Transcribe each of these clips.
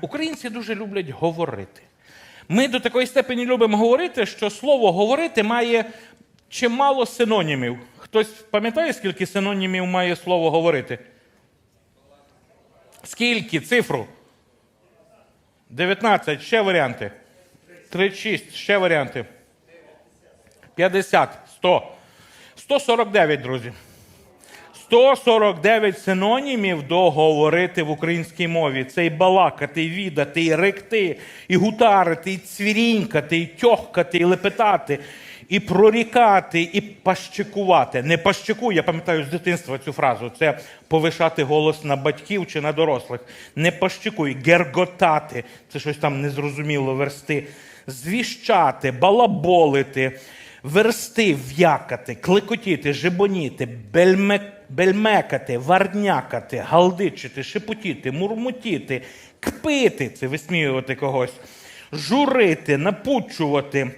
Українці дуже люблять говорити. Ми до такої степені любимо говорити, що слово говорити має чимало синонімів. Хтось пам'ятає, скільки синонімів має слово говорити? Скільки? Цифру? 19. Ще варіанти. 36. Ще варіанти. 50. 100. 149, друзі. 149 синонімів до говорити в українській мові. Це і балакати, і відати, і ректи, і гутарити, і цвірінькати, і тьохкати, і лепетати, і прорікати, і пащикувати. Не пащику, я пам'ятаю з дитинства цю фразу. Це повишати голос на батьків чи на дорослих. Не пащикуй, герготати. Це щось там незрозуміло версти. Звіщати, балаболити версти, в'якати, клекотіти, жебоніти, бельме, бельмекати, варнякати, галдичити, шепотіти, мурмотіти, кпити це висміювати когось, журити, напучувати,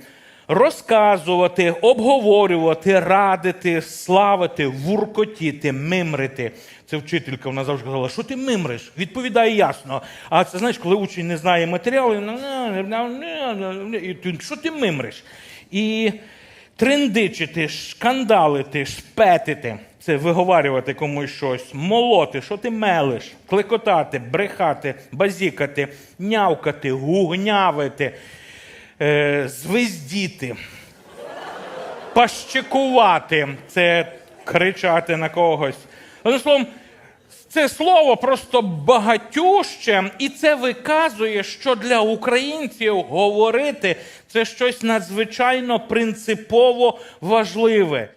розказувати, обговорювати, радити, славити, вуркотіти, мимрити. Це вчителька вона завжди казала, що ти мимриш? Відповідає ясно. А це знаєш, коли учень не знає матеріалу, і що ти мимриш? І Триндичити, шкандалити, шпетити це виговарювати комусь щось, молоти, що ти мелиш, клекотати, брехати, базікати, нявкати, гугнявити, е, звездіти, пащикувати це кричати на когось. Одним словом, це слово просто багатюще, і це виказує, що для українців говорити це щось надзвичайно принципово важливе.